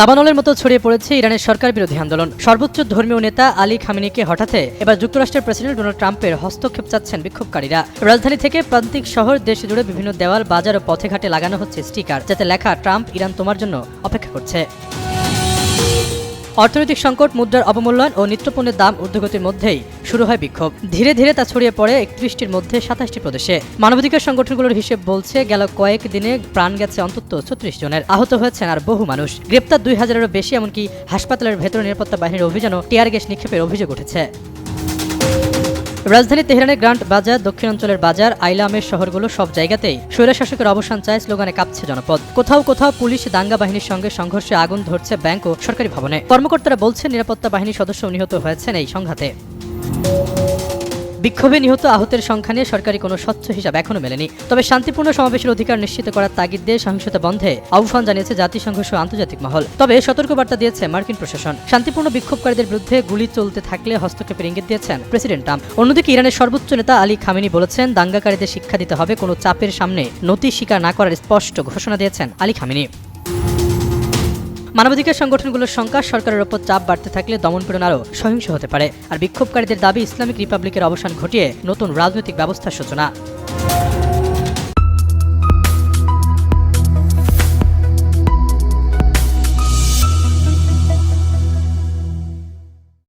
দাবানলের মতো ছড়িয়ে পড়েছে ইরানের সরকার বিরোধী আন্দোলন। সর্বোচ্চ ধর্মীয় নেতা আলী খামিনিকে হঠাতে এবার যুক্তরাষ্ট্রের প্রেসিডেন্ট ডোনাল্ড ট্রাম্পের হস্তক্ষেপ চাচ্ছেন বিক্ষোভকারীরা। রাজধানী থেকে প্রান্তিক শহর দেশ জুড়ে বিভিন্ন দেওয়াল, বাজার ও পথে ঘাটে লাগানো হচ্ছে স্টিকার, যাতে লেখা ট্রাম্প, ইরান তোমার জন্য অপেক্ষা করছে। অর্থনৈতিক সংকট, মুদ্রার অবমূল্যায়ন ও নিত্যপণ্যের দাম ঊর্ধ্বগতির মধ্যেই শুরু হয় বিক্ষোভ। ধীরে ধীরে তা ছড়িয়ে পড়ে একত্রিশটির মধ্যে সাতাশটি প্রদেশে। মানবাধিকার সংগঠনগুলোর হিসেব বলছে, গেল কয়েক দিনে প্রাণ গেছে অন্তত ছত্রিশ জনের। আহত হয়েছেন আর বহু মানুষ। গ্রেপ্তার দুই হাজারেরও বেশি, এমনকি হাসপাতালের ভেতরে নিরাপত্তা বাহিনীর অভিযানও টিয়ার গ্যাস নিক্ষেপের অভিযোগ উঠেছে। রাজধানী তেহরানের গ্রান্ট বাজার, দক্ষিণাঞ্চলের বাজার, আইলামের শহরগুলো সব জায়গাতেই স্বৈরশাসকের অবসান চায় স্লোগানে কাঁপছে জনপদ। কোথাও কোথাও পুলিশ দাঙ্গা বাহিনীর সঙ্গে সংঘর্ষে আগুন ধরছে ব্যাংক ও সরকারি ভবনে। কর্মকর্তারা বলছেন, নিরাপত্তা বাহিনীর সদস্য নিহত হয়েছেন এই সংঘাতে। বিক্ষোভে নিহত আহতের সংখ্যা নিয়ে সরকারি কোনো স্বচ্ছ হিসাব এখনও মেলেনি। তবে শান্তিপূর্ণ সমাবেশের অধিকার নিশ্চিত করার তাগিদ দিয়ে সহিংসতা বন্ধে আহ্বান জানিয়েছে জাতিসংঘ সহ আন্তর্জাতিক মহল। তবে সতর্কবার্তা দিয়েছে মার্কিন প্রশাসন। শান্তিপূর্ণ বিক্ষোভকারীদের বিরুদ্ধে গুলি চলতে থাকলে হস্তক্ষেপের ইঙ্গিত দিয়েছেন প্রেসিডেন্ট ট্রাম্প। অন্যদিকে ইরানের সর্বোচ্চ নেতা আলী খামিনি বলেছেন, দাঙ্গাকারীদের শিক্ষা দিতে হবে, কোনো চাপের সামনে নতি স্বীকার না করার স্পষ্ট ঘোষণা দিয়েছেন আলী খামিনি। মানবাধিকার সংগঠনগুলোর সংখ্যা, সরকারের ওপর চাপ বাড়তে থাকলে দমনপীড়ন আরও সহিংস হতে পারে। আর বিক্ষোভকারীদের দাবি, ইসলামিক রিপাবলিকের অবসান ঘটিয়ে নতুন রাজনৈতিক ব্যবস্থার সূচনা।